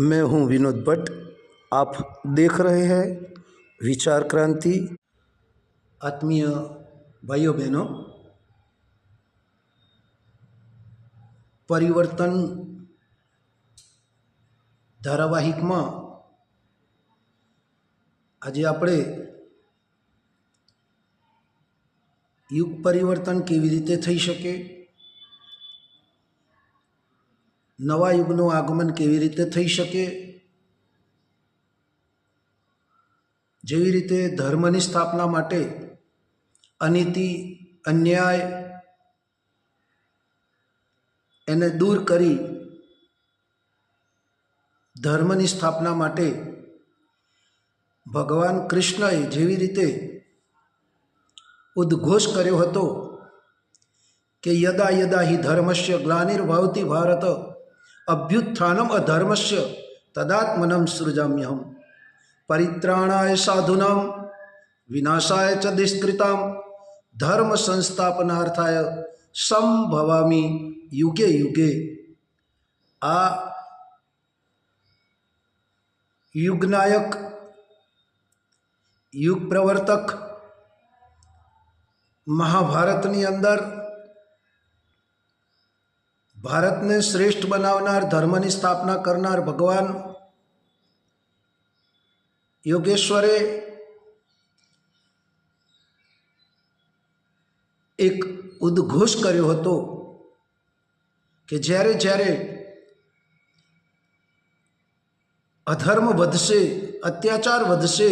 मैं हूं विनोद भट्ट आप देख रहे हैं विचार क्रांति આત્મીય ભાઈઓ બહેનો પરિવર્તન ધારાવાહિકમાં આજે આપણે યુગ પરિવર્તન કેવી રીતે થઈ શકે નવા યુગનું આગમન કેવી રીતે થઈ શકે? જેવી રીતે ધર્મની સ્થાપના માટે અનીતિ, અન્યાય એને દૂર કરી ધર્મની સ્થાપના માટે ભગવાન કૃષ્ણએ જેવી રીતે ઉદ્ઘોષ કર્યો હતો કે યદા યદા હિ ધર્મસ્ય ગ્લાનિર્ભવતી ભારત અભ્યુત્થાનમ અધર્મસ્ય તદાત્મનમ સૃજામ્યહમ પરિત્રાણાય સાધુનામ વિનાશાય ચ દિષ્કૃતામ ધર્મ સંસ્થાપનાર્થાય સંભવામી યુગે યુગે આ યુગનાયક યુગ પ્રવર્તક મહાભારતની અંદર ભારતને શ્રેષ્ઠ બનાવનાર ધર્મની સ્થાપના કરનાર ભગવાન યોગેશ્વરે એક ઉદ્ઘોષ કર્યો હતો કે જ્યારે જ્યારે અધર્મ વધશે, અત્યાચાર વધશે,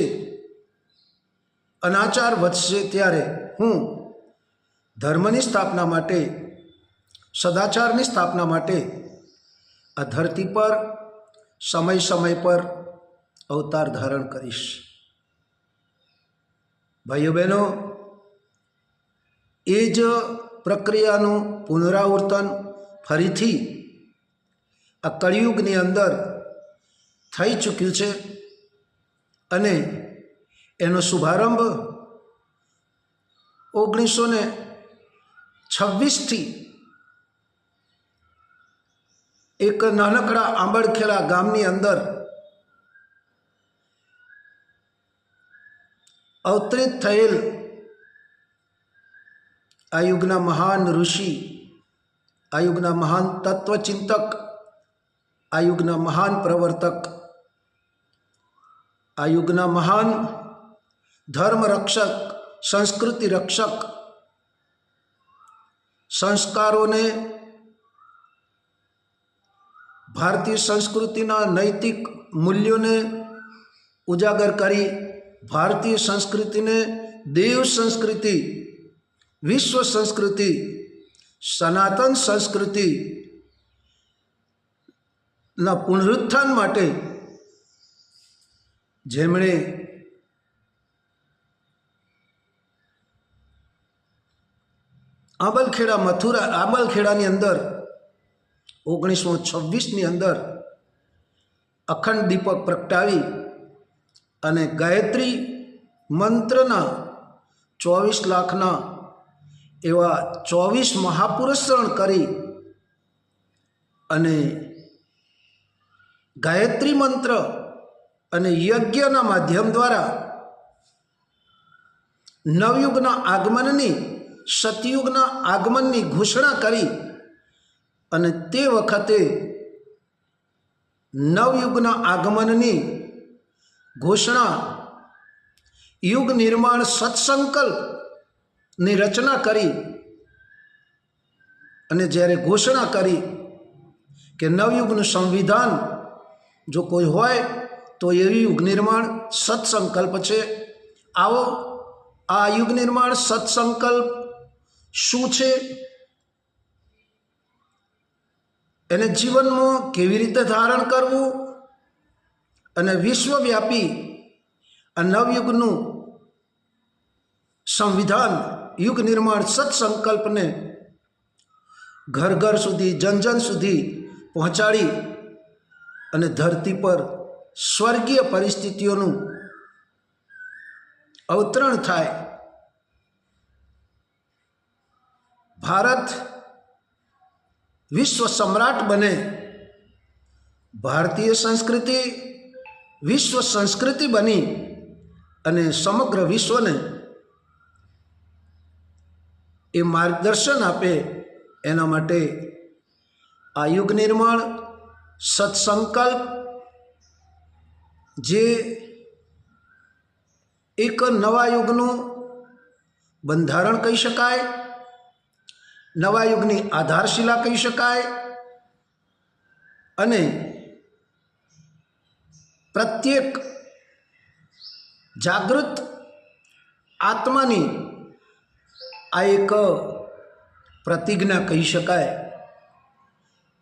અનાચાર વધશે ત્યારે હું ધર્મની સ્થાપના માટે સદાચારની સ્થાપના માટે, આ ધરતી પર, સમય સમય પર અવતાર ધારણ કરીશ. ભાઈઓ બહેનો, એ જ પ્રક્રિયાનું પુનરાવર્તન ફરીથી આ કળિયુગની અંદર થઈ ચૂક્યું છે અને એનો શુભારંભ ઓગણીસો ને છવ્વીસથી એક નાનકડા આંબળખેડા ગામની અંદર અવતરિત થયેલ આ યુગના મહાન ઋષિ આ યુગના મહાન તત્વચિંતક આ યુગના મહાન પ્રવર્તક આ યુગના મહાન ધર્મ રક્ષક સંસ્કૃતિ રક્ષક સંસ્કારોને ભારતીય સંસ્કૃતિના નૈતિક મૂલ્યોને ઉજાગર કરી ભારતીય સંસ્કૃતિને દેવ સંસ્કૃતિ, વિશ્વ સંસ્કૃતિ, સનાતન સંસ્કૃતિ ના પુનરુત્થાન માટે જેમણે આંબલખેડા મથુરા, આંબલખેડાની અંદર ઓગણીસો છવ્વીસની અંદર અખંડ દીપક પ્રગટાવી અને ગાયત્રી મંત્રના ચોવીસ લાખના એવા ચોવીસ મહાપુરસ્રણ કરી અને ગાયત્રી મંત્ર અને યજ્ઞના માધ્યમ દ્વારા નવયુગના આગમનની સતયુગના આગમનની ઘોષણા કરી અને તે વખતે નવયુગના આગમનની ઘોષણા, યુગ નિર્માણ સત્સંકલ્પની રચના કરી અને જ્યારે ઘોષણા કરી કે નવયુગનું સંવિધાન જો કોઈ હોય તો એવી યુગ નિર્માણ સત્સંકલ્પ છે. આવો, આ યુગ નિર્માણ સત્સંકલ્પ શું છે? એને જીવનમાં કેવી રીતે ધારણ કરવું અને વિશ્વવ્યાપી આ નવયુગનું સંવિધાન, યુગ નિર્માણ સત્સંકલ્પને ઘર ઘર સુધી, જન જન સુધી પહોંચાડી અને ધરતી પર સ્વર્ગીય પરિસ્થિતિઓનું અવતરણ થાય. ભારત વિશ્વ સમ્રાટ બને. ભારતીય સંસ્કૃતિ વિશ્વ સંસ્કૃતિ બની અને સમગ્ર વિશ્વને એ માર્ગદર્શન આપે એના માટે આ યુગ નિર્માણ, સત્સંકલ્પ, જે એક નવા યુગનું બંધારણ કહી શકાય નવા યુગની આધારશિલા કહી શકાય અને પ્રત્યેક જાગૃત આત્માની આ એક પ્રતિજ્ઞા કહી શકાય.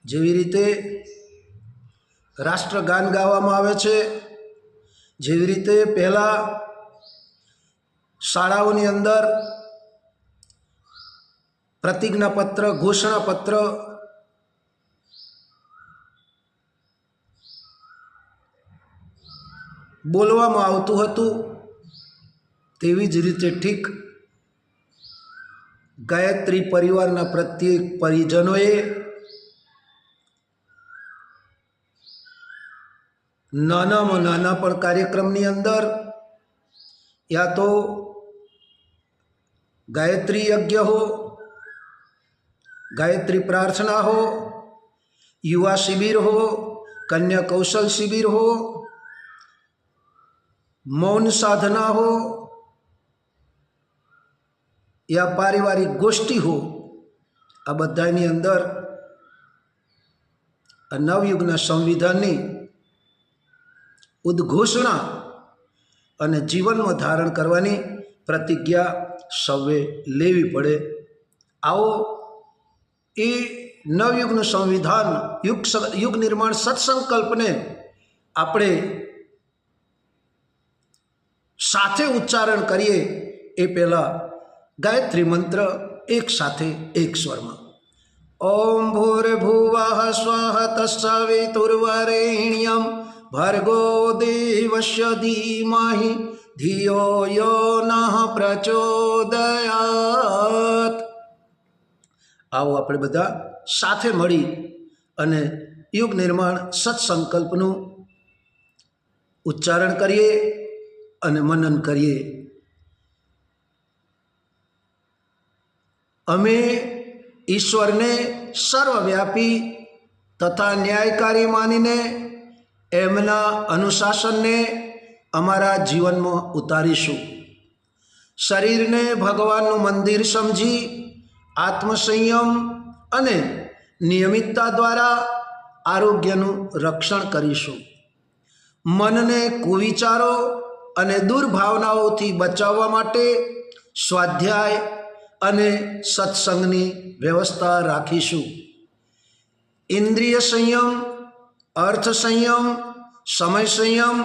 જેવી રીતે રાષ્ટ્રગાન ગાવામાં આવે છે, જેવી રીતે પહેલાં શાળાઓની અંદર પ્રતિજ્ઞાપત્ર, ઘોષણાપત્ર, બોલવામાં આવતું હતું તેવી જ રીતે ઠીક ગાયત્રી પરિવારના પ્રત્યેક પરિજનોએ નાનામાં નાના પણ કાર્યક્રમની અંદર યા તો ગાયત્રી યજ્ઞ હો ગાયત્રી પ્રાર્થના હો યુવા શિબિર હો કન્યા કૌશલ શિબિર હો મૌન સાધના હો યા પારિવારિક ગોષ્ઠી હો આ બધાની અંદર આ નવયુગના સંવિધાનની ઉદ્ઘોષણા અને જીવનમાં ધારણ કરવાની પ્રતિજ્ઞા સૌએ લેવી પડે. આવો એ નવયુગનું સંવિધાન યુગ સ- યુગ નિર્માણ સત્સંકલ્પને આપણે સાથે ઉચ્ચારણ કરીએ એ પહેલાં ગાયત્રી મંત્ર એક સાથે એક સ્વરમાં ઓમ ભૂર્ભુવઃ સ્વઃ તસ્સવિતુર્વરેણ્યમ ભર્ગો દેવસ્ય ધીમહિ ધિયો યો નઃ પ્રચોદયાત આવો આપણે બધા સાથે મળી અને યુગ નિર્માણ સત્સંકલ્પનું ઉચ્ચારણ કરીએ અને મનન કરીએ. અમે ઈશ્વરને સર્વવ્યાપી તથા ન્યાયકારી માનીને એમના અનુશાસનને અમારા જીવનમાં ઉતારીશું. શરીરને ભગવાનનું મંદિર સમજી આત્મસંયમ અને નિયમિતતા દ્વારા આરોગ્યનું રક્ષણ કરીશું. મનને કુવિચારો અને દુર્ભાવનાઓથી બચાવવા માટે સ્વાધ્યાય અને સત્સંગની વ્યવસ્થા રાખીશું. ઇન્દ્રિય સંયમ, અર્થ સંયમ, સમય સંયમ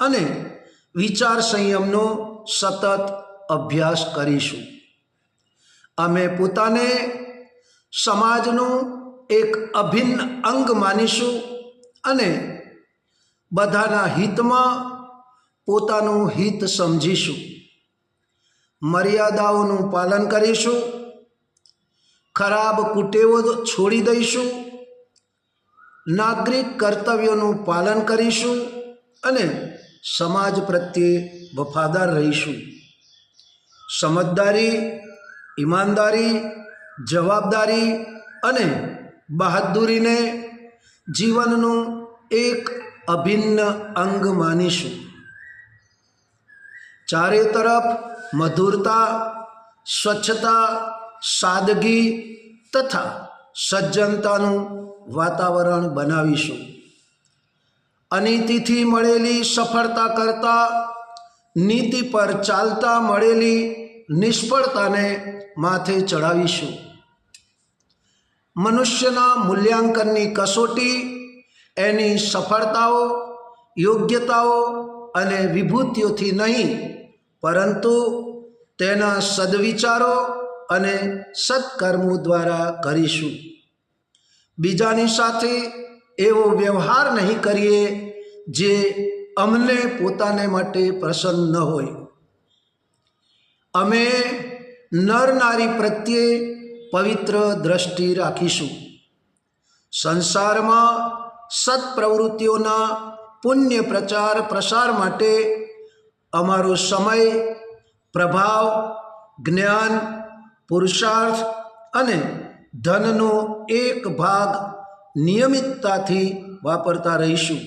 અને વિચાર સંયમનો સતત અભ્યાસ કરીશું. અમે પોતાને સમાજનું એક અભિન્ન અંગ માનીશું અને બધાના હિતમાં પોતાનું હિત સમજીશું. મર્યાદાઓનું પાલન કરીશું. ખરાબ કુટેવો છોડી દઈશું. નાગરિક કર્તવ્યોનું પાલન કરીશું અને સમાજ પ્રત્યે વફાદાર રહીશું. સમજદારી ઈમાનદારી, જવાબદારી અને બહાદુરીને જીવનનું એક અભિન્ન અંગ માનીશું. ચારે તરફ મધુરતા, સ્વચ્છતા, સાદગી તથા સજ્જનતાનું વાતાવરણ બનાવીશું. અનીતિથી મળેલી સફળતા કરતાં, નીતિ પર ચાલતા મળેલી નિષ્ફળતાને માથે ચડાવીશું મનુષ્યના મૂલ્યાંકનની કસોટી, એની સફળતાઓ, યોગ્યતાઓ અને વિભૂતિઓથી નહીં, પરંતુ તેના સદવિચારો અને સત્કર્મો દ્વારા કરીશું. બીજાની સાથે એવો વ્યવહાર નહીં કરીએ જે અમને પોતાને માટે પ્રસન્ન ન હોય. અમે નર નારી પ્રત્યે પવિત્ર દ્રષ્ટિ રાખીશું. સંસારમાં સત્પ્રવૃત્તિઓના પુણ્ય પ્રચાર પ્રસાર માટે અમારો સમય, પ્રભાવ, જ્ઞાન, પુરુષાર્થ અને ધનનો એક ભાગ નિયમિતતાથી વાપરતા રહીશું.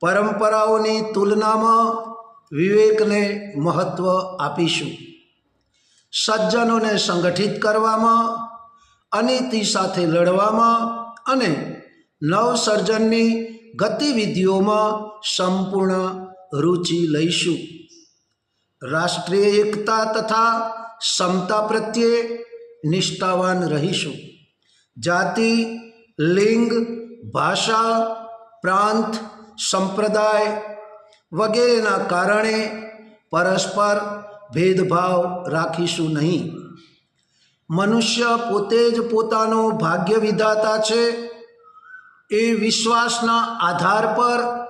પરંપરાઓની તુલનામાં વિવેકને મહત્ત્વ આપીશું. સજ્જનોને સંગઠિત કરવામાં, અનીતિ સાથે લડવામાં અને નવસર્જનની ગતિવિધિઓમાં સંપૂર્ણ રુચિ લઈશું. રાષ્ટ્રીય એકતા તથા સમતા પ્રત્યે નિષ્ઠાવાન રહીશું. જાતિ, લિંગ, ભાષા, પ્રાંત, સંપ્રદાય વગેરેના કારણે પરસ્પર ભેદભાવ રાખીશું નહીં. મનુષ્ય પોતે જ પોતાનો ભાગ્ય વિધાતા છે. એ વિશ્વાસના આધાર પર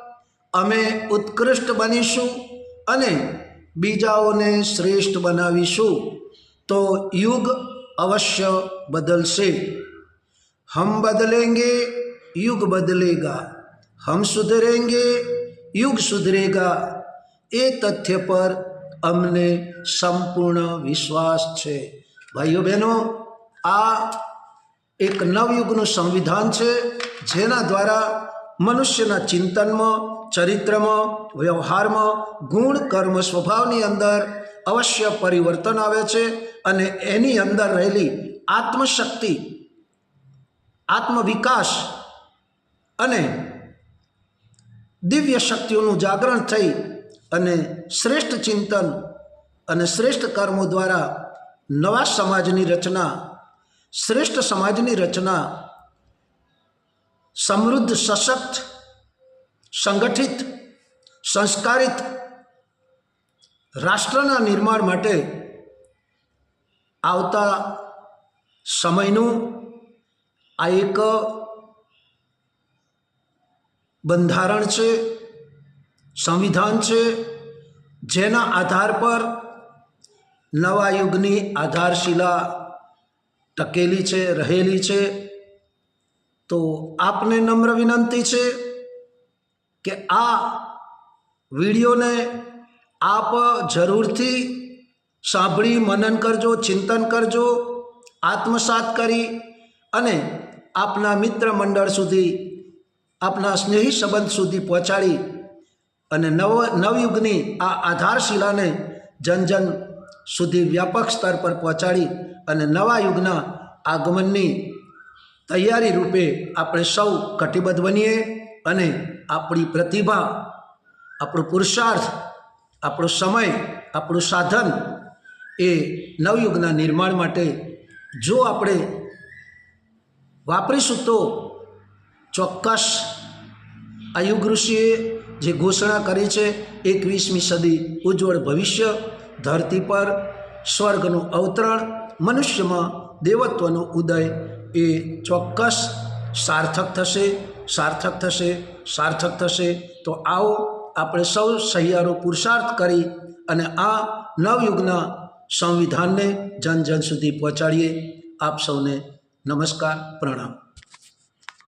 અમે ઉત્કૃષ્ટ બનીશું અને બીજાઓને શ્રેષ્ઠ બનાવીશું. તો યુગ અવશ્ય બદલશે. હમ બદલેંગે, યુગ બદલેગા. હમ સુધરેંગે યુગ સુધરેગા. એ તથ્ય પર અમને સંપૂર્ણ વિશ્વાસ છે. ભાઈઓ બહેનો, આ એક નવયુગનું સંવિધાન છે, જેના દ્વારા મનુષ્યના ચિંતનમાં, ચરિત્રમાં, વ્યવહારમાં ગુણ, કર્મ, સ્વભાવની અંદર અવશ્ય પરિવર્તન આવે છે અને એની અંદર રહેલી આત્મશક્તિ, આત્મવિકાસ અને દિવ્ય શક્તિઓનું જાગરણ થઈ અને શ્રેષ્ઠ ચિંતન અને શ્રેષ્ઠ કર્મો દ્વારા નવા સમાજની રચના, શ્રેષ્ઠ સમાજની રચના, સમૃદ્ધ, સશક્ત, સંગઠિત, સંસ્કારિત રાષ્ટ્રના નિર્માણ માટે આવતા સમયનું આ એક બંધારણ છે, સંવિધાન છે, જેના આધાર પર નવા યુગની આધારશિલા ટકેલી છે, રહેલી છે. તો આપને નમ્ર વિનંતી છે કે આ વિડીયોને આપ જરૂરથી સાંભળી, મનન કરજો, ચિંતન કરજો, આત્મસાત કરી અને આપના મિત્ર મંડળ સુધી આપના સ્નેહી સંબંધ સુધી પહોંચાડી અને નવ નવયુગની આ આધારશિલાને જન જન સુધી વ્યાપક સ્તર પર પહોંચાડી અને નવા યુગના આગમનની તૈયારી રૂપે આપણે સૌ કટિબદ્ધ બનીએ અને આપણી પ્રતિભા, આપણો પુરુષાર્થ, આપણો સમય, આપણું સાધન એ નવયુગના નિર્માણ માટે જો આપણે વાપરીશું તો ચોક્કસ આ યુગ ઋષિએ જે ઘોષણા કરી છે, એકવીસમી સદી ઉજ્જવળ ભવિષ્ય, ધરતી પર સ્વર્ગનું અવતરણ, મનુષ્યમાં દેવત્વનો ઉદય, એ ચોક્કસ સાર્થક થશે સાર્થક થશે સાર્થક થશે. તો આવો આપણે સૌ સહિયારો પુરુષાર્થ કરી અને આ નવયુગના સંવિધાનને જન જન સુધી પહોંચાડીએ. આપ સૌને નમસ્કાર, પ્રણામ.